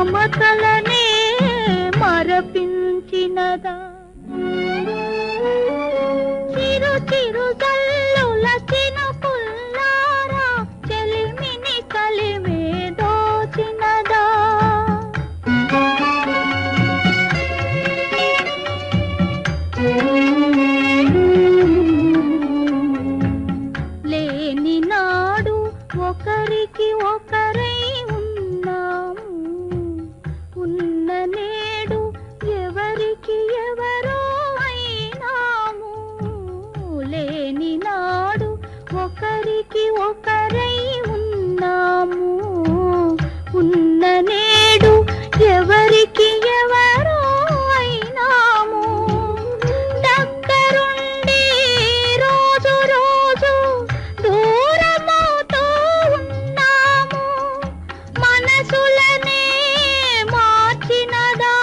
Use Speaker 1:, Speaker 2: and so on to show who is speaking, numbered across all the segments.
Speaker 1: మమతలనే మరపించినదా. చిరు చిరు కల్లుల చినుకుల్లారా చెలిమిని కలిమే దోచినదా లేని నాడు ఒకరికి ఒక లేని నాడు ఒకరికి ఒకరై ఉన్నాము. ఉన్న నేడు ఎవరికి ఎవరో అయినాము. దగ్గరుండి రోజు రోజు దూరమవుతూ ఉన్నాము. మనసులనే మార్చినదా?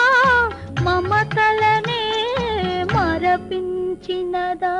Speaker 1: మమతలనే మరపించినదా?